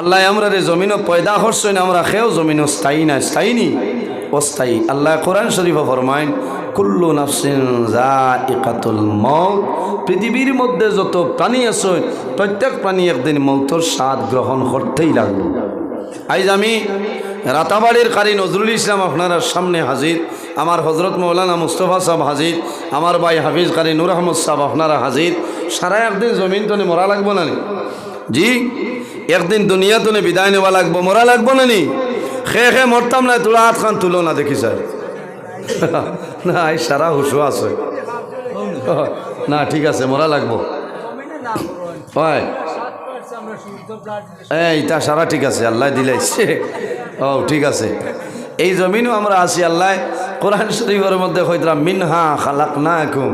আল্লাহ আমরা রে জমিনও পয়দা করছেন, আমরা খেও জমিনও স্থায়ী না, স্থায়ী নি? অস্থায়ী। আল্লাহ কোরআন শরীফ ফরমাইন কুল্লু নাফসিন যা ইকাতুল পৃথিবীর মধ্যে যত প্রাণী আছে, প্রত্যেক প্রাণী একদিন মৌতর স্বাদ গ্রহণ করতেই লাগল। আজ আমি রাতাবাড়ির কারি নজরুল ইসলাম আপনার সামনে হাজির, আমার হজরত মৌলানা মুস্তফা সাহেব হাজির, আমার ভাই হাফিজ কারি নুর আহমদ সাহেব আপনারা হাজির। সারা একদিন জমিন তনে মরা লাগবো নি? জি? একদিন দুনিয়া তনে বিদায় নেওয়া লাগবো, মরা লাগবো না নি? খে খে, মরতাম না তোরা হাত খান তুলো না, দেখি স্যার না, এই সারা হুশো আছে। না, ঠিক আছে, মরা লাগবো। হয়। এই, তা সারা ঠিক আছে, আল্লাহ দিলাইছে। ও, ঠিক আছে। এই জমিনও আমরা আছি, আল্লাহ কোরআন শরীফের মধ্যে হইতরা মিনহা খালাক না কুম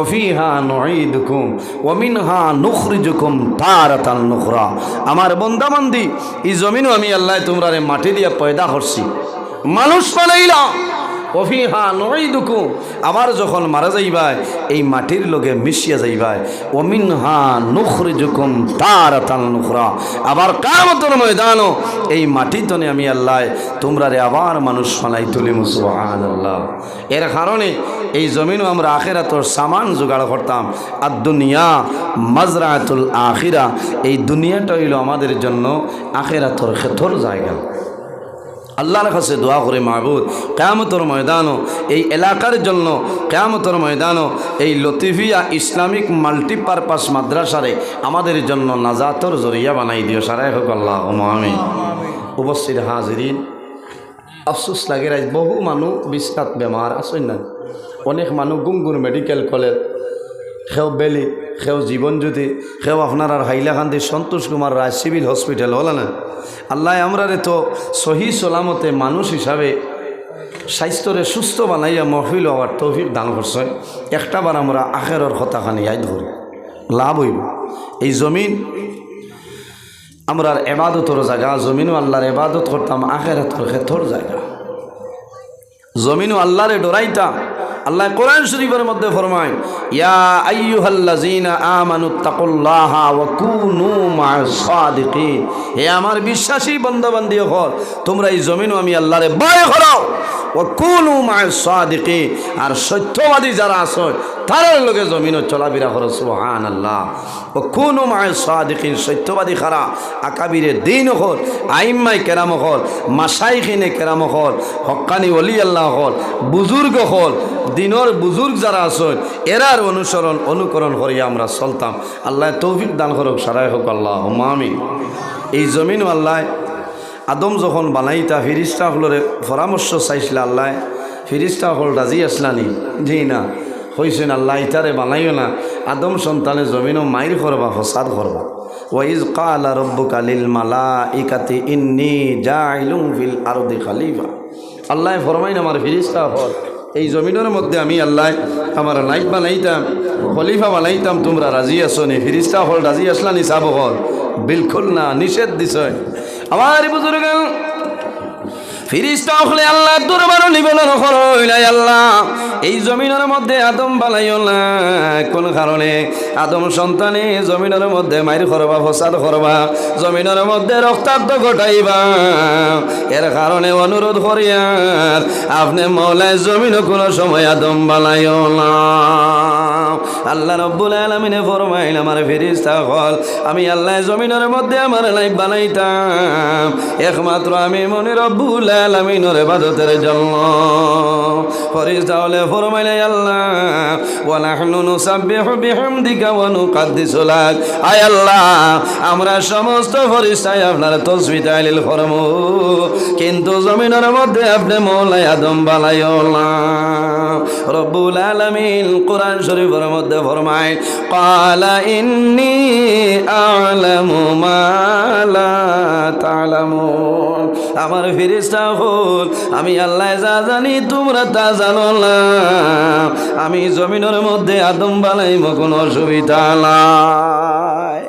ওফিহা নঈদুকুম ও মিনহা নুখরিজুকুম তার নুখরা। আমার বন্দাবান্দি, এই জমিনও আমি আল্লাহ তোমরা মাটি দিয়া পয়দা করছি। মানুষ বানাইলাম। অফিহা নয় দুকু আবার যখন মারা যাইবাই এই মাটির লগে মিশিয়া যাইবাই অমিন হা নুখরি যুকুম তার তাল নুখরা। আবার কামতর ময়দানও এই মাটি তনে আমি আল্লাহ, তোমরা রে আবার মানুষ বানাই তুলি মুসুহান আল্লাহ এর কারণে এই জমিনও আমরা আখেরাতর সামান জোগাড় করতাম। আর দুনিয়া মাজরাতুল আখিরা, এই দুনিয়াটা হইল আমাদের জন্য আখেরাতর খেতর জায়গা। আল্লাহর কাছে দোয়া করে মাহবুদ কেয়ামতর ময়দানও এই এলাকার জন্য, কেয়ামতর ময়দানও এই লতিফিয়া ইসলামিক মাল্টিপারপাস মাদ্রাসারে আমাদের জন্য নাজাতর জরিয়া বানাই দিও। সারাই হোক আল্লাহ আমি উপস্থিত হাজিরিন, আফসোস লাগে বহু মানুষ বিস্তাত বেমার আসেন না অনেক মানুষ গুঙ্গুর মেডিকেল কলেজ সেও বেলি সেও জীবনজ্যোতি সেও আপনার আর হাইলাকান্দি সন্তোষ কুমার রায় সিভিল হসপিটাল, হল না? আল্লাহ আমরা রে তো সহি সলামতে মানুষ হিসাবে স্বাস্থ্যরে সুস্থ বানাইয়া মহফিল হওয়ার তৌফিক দান করছে। একটাবার আমরা আখেরর হতাখানি আই ধরি লাভ হইব। এই জমিন আমরার এবাদতর জায়গা, জমিনও আল্লাহর এবাদত করতাম, আখেরাতর ক্ষেত্রর জায়গা। জমিনও আল্লাহরে ডরাইতাম। আল্লাহ কোরআন শরীফের মধ্যে হে আমার বিশ্বাসী বান্দাবান্দি হল তোমরা এই জমিন আমি আল্লাহরে ভয় করো। ওয়া কুনু আর সত্যবাদী যারা আছে তারার লগে জমিনও চলাফেরা করো সুবহানাল্লাহ। ও কোনো মায়ের সাদিকিন, সত্যবাদী খারা, আকাবিরে দিন হল, আইম্মাই কেরাম হল মাসাইখিনে কেরাম হল, হক্কানি অলি আল্লাহ হল, বুজুর্গ হল, দিনর বুজুর্গ যারা আছেন এরার অনুসরণ, অনুকরণ করিয়া আমরা চলতাম। আল্লাহ তৌফিক দান করুক, সারাই হোক আল্লাহ মামি এই জমিন আল্লাহ আদম যখন বানাইতা, ফিরিস্তা হলরে পরামর্শ চাইছিল আল্লাহ, ফিরিস্তা হল রাজি আসলানি, জি না। হইছেন আল্লাহ ইতারে বানাইও না। আদম সন্তানে জমিনও মাইর করবা, ফসাদ করবা। ওয়াইজ কালা রব্বুকা লিল মালা ইকাতি ইন্নি জাইলুম ফিল আরদি খালিফা। আল্লাহ ফরমাইন, আমার ফিরিস্তা হল এই জমিনের মধ্যে আমি আল্লাহ আমার লাইফ বানাইতাম, খলিফা বানাইতাম, তোমরা রাজি আসো নি? ফিরিস্তা হল রাজি আসলা নি সাব হল বিলকুল না, নিষেধ দিছ। আমার বুজুর্গ আল্লাহ আল্লাহ। এই আদম আদম সন্তানে মধ্যে মধ্যে ঘটাইবা। অনুরোধ করিয়ার আপনি মৌলায় জমিন কোনো সময় আদম বালাইও আল্লাহ রব্বুল আলমিনে ফরমাইল, আমার ফিরিস্তা হল, আমি আল্লাহ জমিনের মধ্যে আমার লাইফ বানাইতাম। একমাত্র আমি মনে রব্বুল আলমিনের বাদতের জন্য। ফরিস্তা ফরমাইলে, আল্লাহ ওয়ালাহনু নুসাব্বিহু বিহামদিকা ওয়া নুকাদ্দিসু লাক। আয় আল্লাহ, আমরা সমস্ত ফরিস্তায় আপনার ফরমু কিন্তু জমিনের মধ্যে আপনি মৌলাই আদম বালাইও না। রব্বুল আলামিন কোরআন শরীফের মধ্যে ফরমায়, ক্বালা ইন্নী আ'লামু মা লা তা'লামুন। আমার ফেরেশতা হল আমি আল্লাহ যা জানি, তোমরা তা জানো না। আমি জমিনের মধ্যে আদম বানাইব, কোনো অসুবিধা নাই।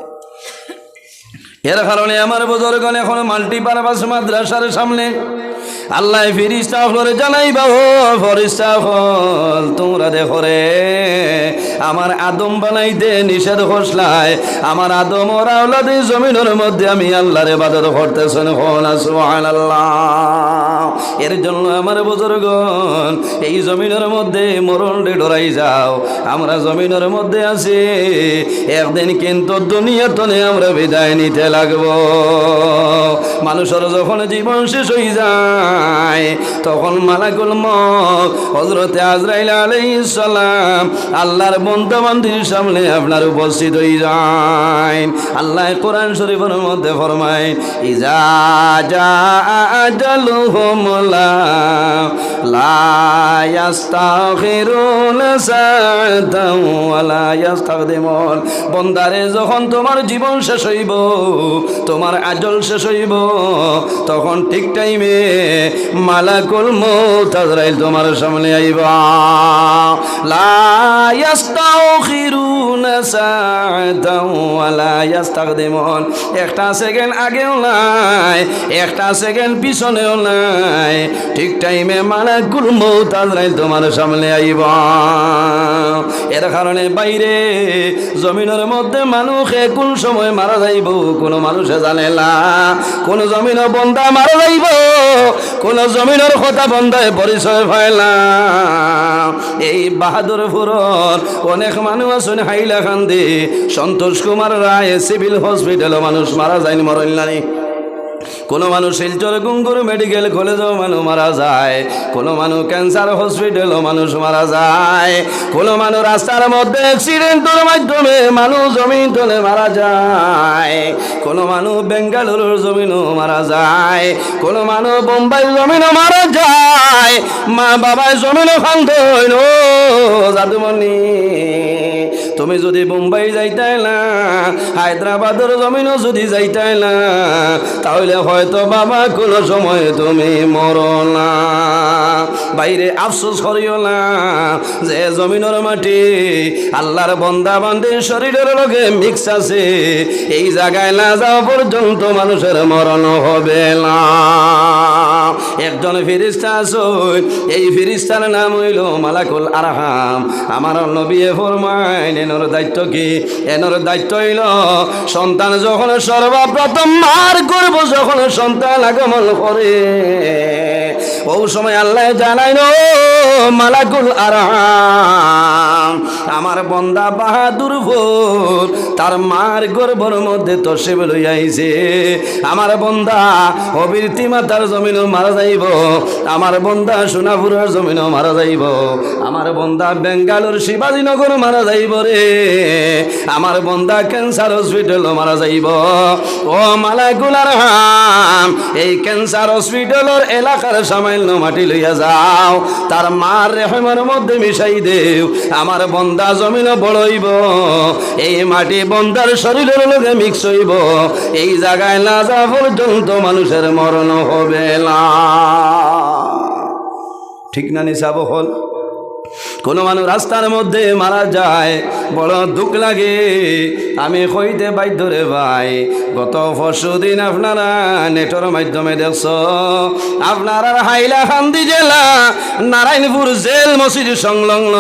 এর কারণে আমার বুজুর্গণ এখন মাল্টিপারপাস মাদ্রাসার সামনে আল্লাহ ফিরিস্তা হলে জানাইবা, ও ফরিস্তা হল তোমরা দেখো রে, আমার আদম বানাইতে নিষেধ ঘোষলায় আমার আদম ওর আওলাদে জমিনের মধ্যে আমি আল্লাহর ইবাদত করতেছেন হন সুবহানাল্লাহ। এর জন্য আমার বুজুর্গণ, এই জমিনের মধ্যে মরণ রে ডরাই যাও, আমরা জমিনের মধ্যে আছি, একদিন কিন্তু দুনিয়া তনে আমরা বিদায় নিতে লাগবো। মানুষের যখন জীবন শেষ হয়ে যায় তখন মালাকুল মত হজরতে আজরাইল আলাইহিস সালাম আল্লাহর বন্ধু বান্ধবীর সামনে আপনার উপস্থিত হয়ে যায়। আল্লাহ কোরআন শরীফের মধ্যে ফরমায়, ইজা বন্দারে, যখন তোমার জীবন শেষ হইব, তোমার আজল শেষ হইব, তখন ঠিক টাইমে মালাকুল মৌত আজরাইল তোমার সামনে আইবা। লা ইয়াস্তাখিরুনা সাআতাও ওয়া লা ইয়াস্তাকদিমুন। একটা সেকেন্ড আগেও নাই, একটা সেকেন্ড পিছনেও নাই। ঠিক টাইমে মালাকুল মৌত আজরাইল তোমার সামনে আইবা। এর কারণে বাইরে জমিনের মধ্যে মানুষে কোন সময় মারা যাইব, কোনো মানুষে জানে না। কোন জমিনের বন্ধা মারা যাইব কোন জমিনের কথা বন্ধায় পরিচয় হয় না। এই বাহাদুরপুরর অনেক মানুষ আছেন হাইলাকান্দি। সন্তোষ কুমার রায়, সিভিল হসপিটালে মানুষ মারা যায়নি, মরল নানি কোনো মানুষ শিলচর গুঙ্গুর মেডিকেল কলেজেও মানুষ মারা যায়। কোনো মানুষ ক্যান্সার হসপিটালও মানুষ মারা যায়। কোনো মানুষ রাস্তার মধ্যে অ্যাক্সিডেন্টের মাধ্যমে মানুষ জমিন তলে মারা যায়। কোনো মানুষ বেঙ্গালুরুর জমিনও মারা যায়। কোনো মানুষ বোম্বাই জমিনও মারা যায়। মা বাবায় জমিনও খান্ত জাদুমণি তুমি যদি মুম্বাই যাইতাই না, হায়দ্রাবাদের জমিনও যদি যাইতাই না, তাহলে হয়তো বাবা কোনো সময় তুমি মরো না। বাইরে আফসোস করিও না যে জমিনের মাটি আল্লাহর বন্দা বান্দির শরীরের লগে মিক্স আছে, এই জায়গায় না যাওয়া পর্যন্ত মানুষের মরণ হবে না। একজন ফিরিস্তা আছে, এই ফিরিস্তার নাম হইল মালাকুল আরহাম। আমার নবী ফরমাইন এনর দায়িত্ব কি? এনর দায়িত্ব হইল সন্তান যখন সর্বপ্রথম মার করব, যখন সন্তান আগমন করে। ও সময় আল্লাহ জানাই নো, মালাকুল আরহাম আমার বন্দা বাহাদুর ভোর, তার মার গর্ভর মধ্যে তসে লইয়াইছে। আমার বন্দা অবীরতি মাতার জমিনও মারা যাইব। আমার বন্দা সোনাপুরের জমিনও মারা যাইব। আমার বন্দা বেঙ্গালোর শিবাজীনগর মারা যাইব রে। আমার বন্দা ক্যান্সার হসপিটালও মারা যাইব। ও মালাকুলার হাম এই ক্যান্সার হসপিটালের এলাকার সামান্য মাটি লইয়া যাও। তার মার রেহমের মধ্যে মিশাই দেও। আমার বন্দা জমিন বড়ইব। এই মাটি বন্দার শরীরের লগে মিক্স হইব। এই জায়গায় না যা পর্যন্ত মানুষের মরণ হবে না। ঠিক না নিসাব হল? কোনো মানুষ রাস্তার মধ্যে মারা যায়, বড় দুঃখ লাগে। আমি কইতে বাধ্য রে ভাই, গত পরশু দিন আপনারা নেটর মাধ্যমে দেখছ, আপনার হাইলাকান্দি জেলা, নারায়ণপুর জেল মসজিদ সংলগ্ন।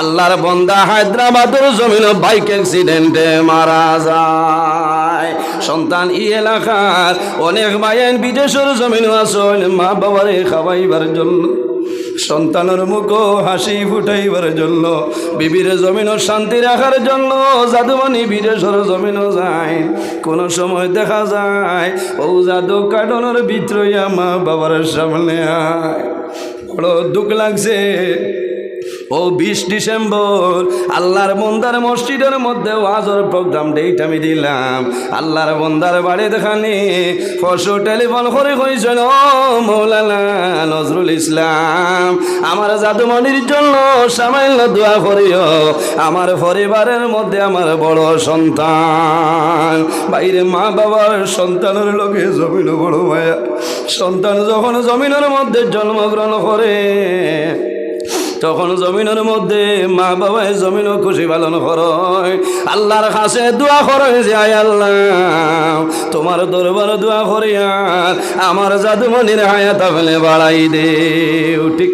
আল্লাহর বন্দা হায়দ্রাবাদের জমিন বাইক অ্যাক্সিডেন্টে মারা যায়। সন্তান ই এলাকার অনেক মায়ের বিদেশের জমিন আসল মা বাবারে খাওয়াইবার জন্য। সন্তানের মুখ হাসি ফুটাইবার জন্য, বিবির জমিন শান্তি রাখার জন্য জাদুমানি বিদেশর জমিন যায়। কোন সময় দেখা যায়, ও জাদু কাটনের ভিতরে মা বাবার সামনে আয়। বড় দুঃখ লাগছে ও বিশ ডিসেম্বর, আল্লাহর বন্দার মসজিদের মধ্যে ওয়াজর প্রোগ্রাম ডেট আমি দিলাম। আল্লাহর বন্দার বাড়ি দেখানি পশু টেলিফোন করে ও মৌলানা নজরুল ইসলাম, আমার জাদুমণির জন্য সামান্য দোয়া করিও। আমার পরিবারের মধ্যে আমার বড় সন্তান, বাইরে মা বাবার সন্তানের লোকে জমিন বড় মায়া। সন্তান যখন জমিনের মধ্যে জন্মগ্রহণ করে তখন জমিনের মধ্যে মা বাবায় জমিনও খুশি পালন করয় আল্লাহর কাছে দোয়া করে যে, আয় আল্লাহ, তোমার দরবার দোয়া করিয়া আমার জাদুমনির হায়াত ফেলে বাড়াই দে ঠিক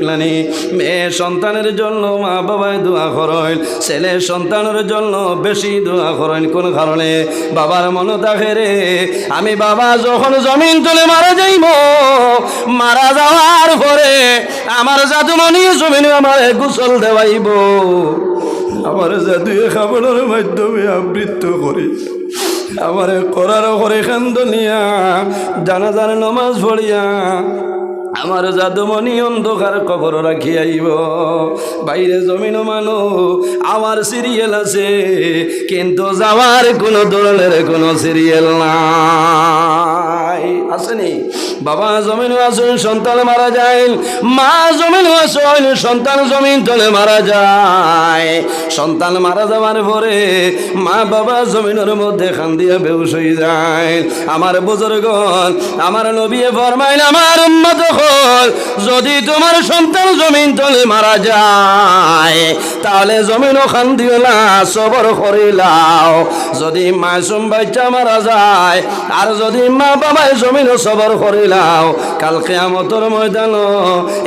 মেয়ে সন্তানের জন্য মা বাবায় দোয়া করেন, ছেলে সন্তানের জন্য বেশি দোয়া করেন। কোন কারণে? বাবার মনে থাকে রে, আমি বাবা, যখন জমিন তুলে মারা যাইব, মারা যাওয়ার পরে আমার জাদুমণি জমিন আমার গোসল দেওয়াইব। আমার জাদুয়ে খাবারের মাধ্যমে আবৃত্ত করি। আমার করার করে খান্দনিয়া জানাজার নমাজ পড়িয়া আমার জাদুমণি অন্ধকার কবর রাখি আইব। বাইরে জমিন মানো, আমার সিরিয়াল আছে, কিন্তু যাওয়ার কোনো ধরনের কোনো সিরিয়াল নাই। আসেনি বাবা জমিন আসুন সন্তান মারা যায়, মা জমিন আসুন সন্তান জমিন তলে মারা যায়। সন্তান মারা যাওয়ার পরে মা বাবা জমিনের মধ্যে খান দিয়ে বেউস যায়। আমার বুজুর্গণ, আমার নবী ফরমাইন, আমার উম্মত হল যদি তোমার সন্তান জমিন তলে মারা যায়, তাহলে জমিনও খান দিও না সবর করিলাও যদি মাসুম বাচ্চা মারা যায়, আর যদি মা বাবায় জমিনও সবর করিলাও কালকে আমতর ময়দান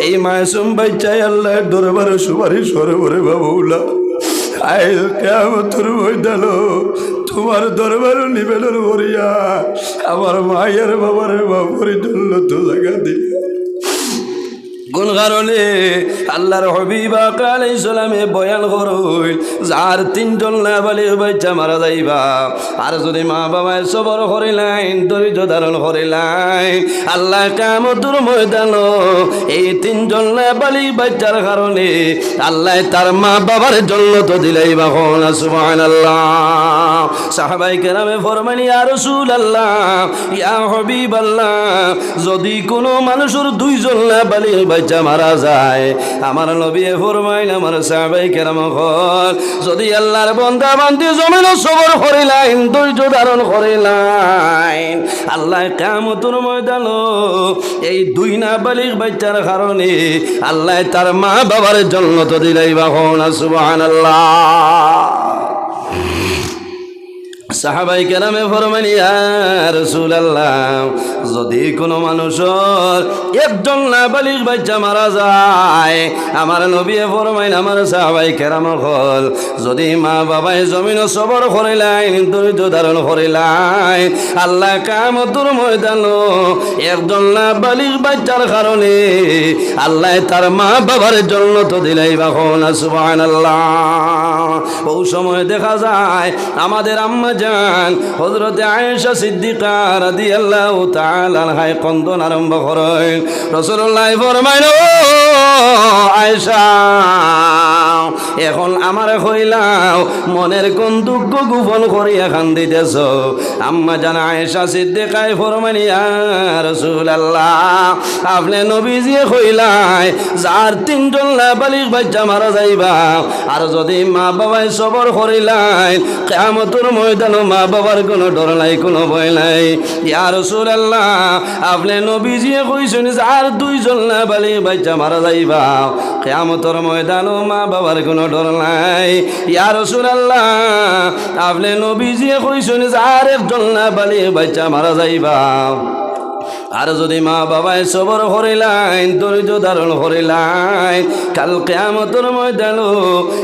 এই মাসুম বাচ্চাই আল্লাহ দরবারে সুপারিশ করে বলে বাবুলা। আয় কেমতর ময়দান তোমার দরবার নিবেদন করিয়া আমার মায়ের বাবার বাবুর জন্য তো জায়গা দিল কোন কারণে আল্লাহর হবিবা কাল ইসলামে বয়ান করুন, যার তিনজন না বলে বাচ্চা মারা যাইবা। আর যদি মা বাবায় সবর করিলাইন ধৈর্য ধারণ করিলাইন আল্লাহ কামতুর ময়দান এই তিনজন না বালি বাচ্চার কারণে আল্লাহ তার মা বাবার জন্য তো দিলাই বা কোন সুবহান আল্লাহ সাহাবাই কেরামে ফরমানি আর রসুল আল্লাহ ইয়া হবিব আল্লাহ যদি কোনো মানুষের দুইজন না বালি বাচ্চা মারা যায়। আমার নবী ফরমাইন আমার সাহাবাই কেরাম হল, যদি আল্লাহর বন্দা বান্দি জমিন সবর করিলাইন, ধৈর্য ধারণ করিলাইন, আল্লাহ কামতুর ময়দান এই দুই না বালিক বাচ্চার কারণে আল্লাহ তার মা বাবার জন্য তো দিলাই বা সুবহানাল্লাহ। সাহাবাই কেরামে ফরমানি রসুল আল্লাহ যদি কোনো মানুষের একজন না বালিক বাচ্চা মারা যায়, আমার নবী ফরমাইন, আমার সাহাবাই কেরাম হল, যদি মা বাবাই জমিন সবর করিলাইন ধৈর্য ধারণ করিলাইন আল্লাহ কামতুর ময়দান একজন না বালিক বাচ্চার কারণে আল্লাহ তার মা বাবার জন্য তো দিলাই সুবাহ আল্লাহ ও সময় দেখা যায়, আমাদের আম্মা যান হজরতে আয়েশা সিদ্দিকা রাদি আল্লাহ তালায় কন্দন আরম্ভ করেন। রসুল্লাহ ফরমাইন আয়েশা, এখন আমার হইলাও মনের কোন দুঃখ গোপন করিয়া খান দিতেছ আম্মা জানা আয়েশা সিদ্দিকায় ফরমানিয়া রসুল আল্লাহ আপনি নবীজি হইলাই, যার তিনজন লাবালিক বাচ্চা মারা যাইবা, আর যদি মা বাবাই সবর করিলাই কেমতর ময়দান মা বাবার কোনো ডর নাই, কোনো ভয় নাই। ইয়ার রসুল আল্লাহ আপনি নবীজি কইছেন আর দুইজন লাবালিক বাচ্চা মারা যাইবা। কেমতর ময়দান মা বাবার কোনো ডর নাই। ইয়ার রসুল আল্লাহ আপনি নবীজি কইছেন আর একজন না বালি বাচ্চা মারা যাইবা। আর যদি মা বাবায় সবর করিলাইন ধৈর্য ধারণ করিলাইন কাল কেমতর ময়দান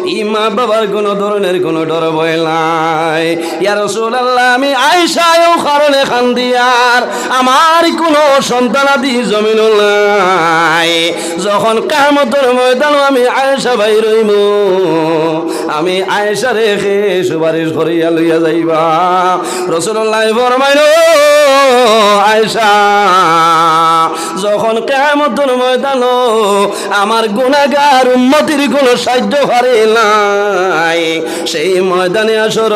ই মা বাবার কোনো ধরনের কোনো ডর ভয় নাই। ইয়ার আল্লাহ আমি আইসায়ও কারণে খান দিয়ার আমার কোনো সন্তানাদি জমিন যখন কামতর ময়দান আমি আয়েশা ভাই রইব আমি আয়েশা রেখে সুপারিশ করিয়া লইয়া যাইবা। রসুল্লাহ ফরমাইল, আয়েশা, যখন কেমতর ময়দান, আমার গুণাগার উন্নতির কোনো সাহায্য হারে নাই। সেই ময়দানে আসর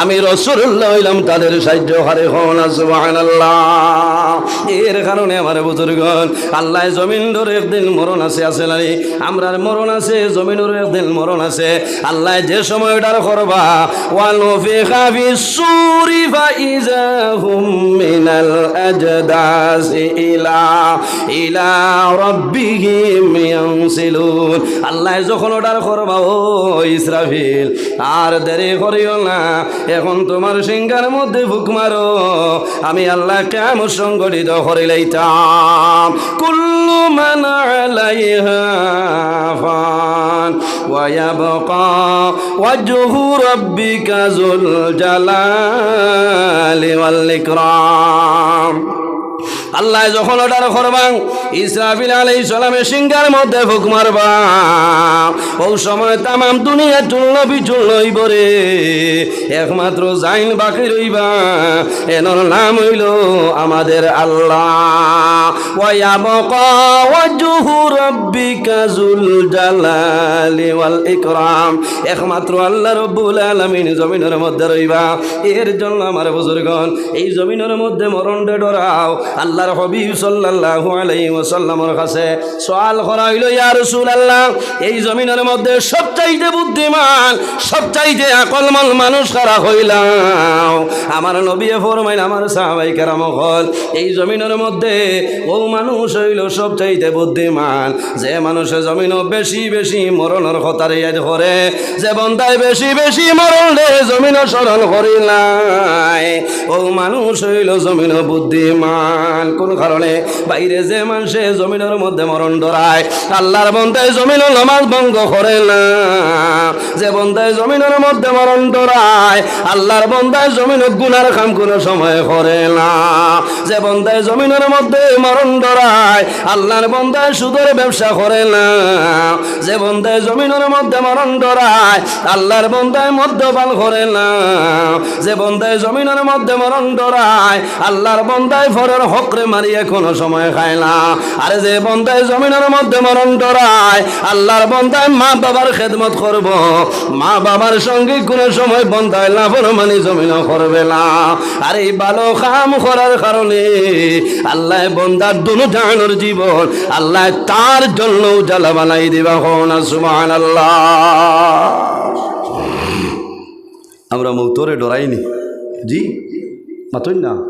আমি রসুল্লাহ হইলাম তাদের সাহায্য হারে হন এর কারণে আমার বুজুর্গন আল্লাহ জমিন একদিন মরণ আছে আছে নাই? আমরার মরণ আছে জমিনের একদিন মরণ আছে। আল্লাহ যে সময় ওটার করবা ফি ফিখাফি সুরি ফাইজা হুম মিনাল আজদাস ইলা ইলা রাব্বিহিম ইয়ানসিলুন আল্লাহ যখন ওটার করবা, ও ইসরাফিল, আর দেরি করিও না, এখন তোমার সিংহার মধ্যে ভুক মারো, আমি আল্লাহ কেমন সংগঠিত করে লাইতাম। কুল্লু মান আলাইহা ফান, ওয়া ইয়াবকা وجه ربك ذو الجلال والإكرام. আল্লাহ যখন অর্ডার করবাং, ইসরাফিল আলাই সালামের সিংহার মধ্যে ফুক মারবা। ও সময় তামাম দুনিয়া চুল্ল বিচুল লইব রে। একমাত্র জাইন বাকি রইবা। এনর নাম হইল আমাদের আল্লাহ। ইকরাম। একমাত্র আল্লাহ রব্বুল আলামিন জমিনের মধ্যে রইবা। এর জন্য আমার বুজুর্গণ, এই জমিনের মধ্যে মরণ ডরাও। আল্লাহর হবিব সাল্লাল্লাহু আলাইহি ওয়াসাল্লামের কাছে সওয়াল করা হইল, ইয়া রাসূলুল্লাহ, এই জমিনের মধ্যে সবচাইতে বুদ্ধিমান, সবচাইতে আকলমান মানুষ কারা হইলাম? আমার নবী ফরমাইল, আমার সাহাবাই কেরাম হল, এই জমিনের মধ্যে ও মানুষ হইল সবচাইতে বুদ্ধিমান। যে মানুষে জমিন বেশি বেশি মরণের কথারে ইয়াদ করে, যে বন্ধায় বেশি বেশি মরণ রে জমিন স্মরণ করিলাই ও মানুষ হইল জমিন বুদ্ধিমান। কোন কারণে বাইরে যে মানুষে জমিনের মধ্যে মরণ ধরায় আল্লাহর বন্ধায় জমিন নমাজ ভঙ্গ করে না। যে বন্ধায় জমিনের মধ্যে মরণ ধরায় আল্লাহর বন্ধায় জমিন গুনার কাম কোনো সময় করে না। যে বন্ধায় জমিনের মধ্যে মরণ ধরায় আল্লাহর বন্ধায় সুদের ব্যবসা করে না। যে বন্ধায় জমিনের মধ্যে মরণ ধরায় আল্লাহর বন্ধায় মদ্যপান করে না। যে বন্ধায় জমিনের মধ্যে মরণ ধরায় আল্লাহর বন্ধায় ফরের হকরে মারিয়ে কোনো সময় খায় না। আরে যে বন্ধায় জমিনের মধ্যে মরণ ধরায় আল্লাহর বন্ধায় মা বাবার খেদমত করব। মা বাবার সঙ্গে কোনো সময় বন্ধায় লাভর মানে জমিন করবে না। আর এই ভালো কাম করার কারণে আল্লাহ বন্দার দুনো জানোর জীবন, আল্লাহ তার জন্য জ্বালা বানাই দিবা হন সুমান আল্লাহ আমরা মৌতরে ডরাইনি। জি? মাতুন না।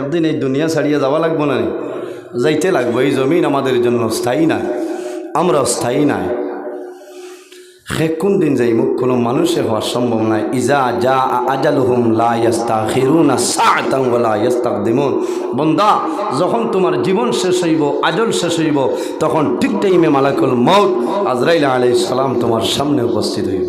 একদিন এই দুনিয়া ছাড়িয়ে যাওয়া লাগবো না যাইতে লাগবো, এই জমিন আমাদের জন্য স্থায়ী নাই, আমরা স্থায়ী নাই। সে কোন দিন যাই মুখ কোনো মানুষে হওয়া সম্ভব নাই। ইজা যা আজালুহুম লা ইয়াস্তাখিরুনা সাআতান ওয়া লা ইয়াস্তাকদিমুন। বন্দা, যখন তোমার জীবন শেষ হইব, আজল শেষ হইব, তখন ঠিক টাইমে মালাকুল মউত আজরাইল আলাইহিস সালাম তোমার সামনে উপস্থিত হইব।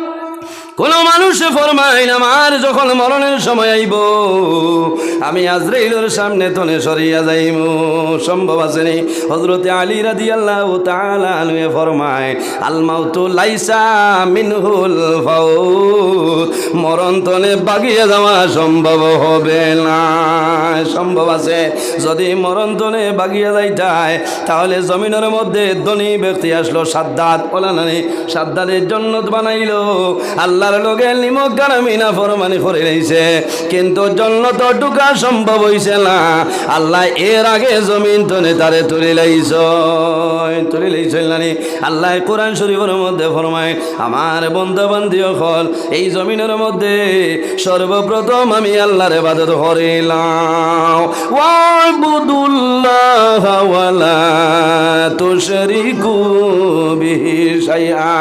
কোন মানুষে ফরমাইন আমার যখন মরণের সময় আইব, আমি আজরাইলের সামনে তনে সরিয়া যাইব সম্ভব আছেনি হজরতে আলী রাদি আল্লাহ তালুয়ে ফরমায় আলমাউ তো লাইসা মিনহুল ফাউত। মরণ তনে বাগিয়ে যাওয়া সম্ভব হবে না। সম্ভব আছে। যদি মরণ তনে বাগিয়ে যাইতায়, তাহলে জমিনের মধ্যে ধনী ব্যক্তি আসলো সাদ্দাত ওলা সাদ্দাতের জন্নত বানাইলো। আল্লাহর লোকে নিমক গানামি না ফরমানি করে রয়েছে কিন্তু জন্নত ঢুকা সম্ভব হইছে না। আল্লাহ এর আগে জমিন তনে তারে তুলে লাইছ। তুলে লাইছ নানি। আল্লাহ কোরআন শরীফের মধ্যে ফরমায়, আমার বন্ধু বান্ধব হল এই জমিনের মধ্যে সর্বপ্রথম আমি আল্লাহর ইবাদত করিলাম। ওয়াবুদুল্লাহ ওয়ালা তুশরিকু বিহি শাইআ।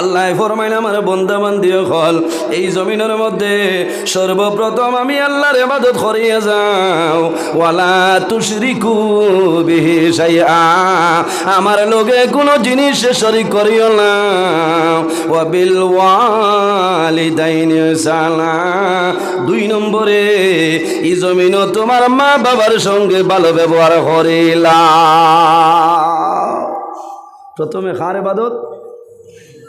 আল্লাহ ফরমাইন আমার বন্ধু বান্ধব হল এই জমিনের মধ্যে সর্বপ্রথম আমি আল্লাহর ইবাদত করিয়া যাও। ওয়ালা তুশরিকু বিহি শাইআ, আমার লগে কোনো জিনিস শরীক করিও না। ওয়া বিল ওয়ালিদাইনি সালা, দুই নম্বরে, এই জমিনও তোমার মা বাবার সঙ্গে ভালো ব্যবহার করিলা। প্রথমে খার এবাদত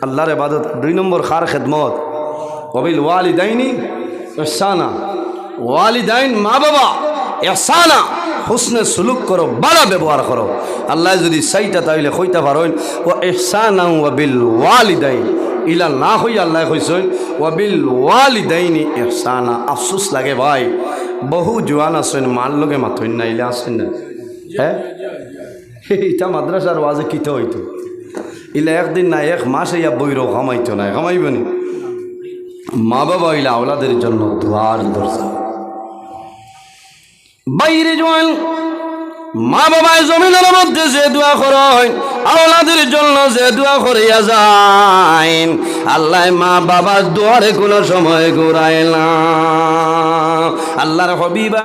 আল্লাহর এবাদত দুই নম্বর খার খেদমত। অবিল ওয়ালিদাইনি এহসানা ওয়ালিদাইন মা বাবা এহসানা হুসনে সুলুক করো ভালো ব্যবহার করো। আল্লাহ যদি চাইটা তাইলে কইতে পারেন, ও এহসানা ওয়াবিল ওয়ালিদাইন। ইলা না হই আল্লাহ কইসেন ওয়াবিল ওয়ালিদাইনি ইহসানা। আফসোস লাগে ভাই। বহু জোয়ান আছেন, মার লগে মাথইন না, ইলা আছেন না। হ্যাঁ? ইটা মাদ্রাসার ওয়াজে কিতে হইতো? ইলা একদিন না, এক মাস ইয়া বইর কামাইতো না কামাইবনি মা বাবা ইলা আওলাদের জন্য দুয়ার দরজা। বাইরে জোয়ান মা বাবায় জমিনের মধ্যে যে দোয়া করেন আওলাদের জন্য যে দোয়া করিয়া যায় আল্লাহ মা বাবার দোয়ারে কোনো সময় ঘুরায় না। আল্লাহর হবিবা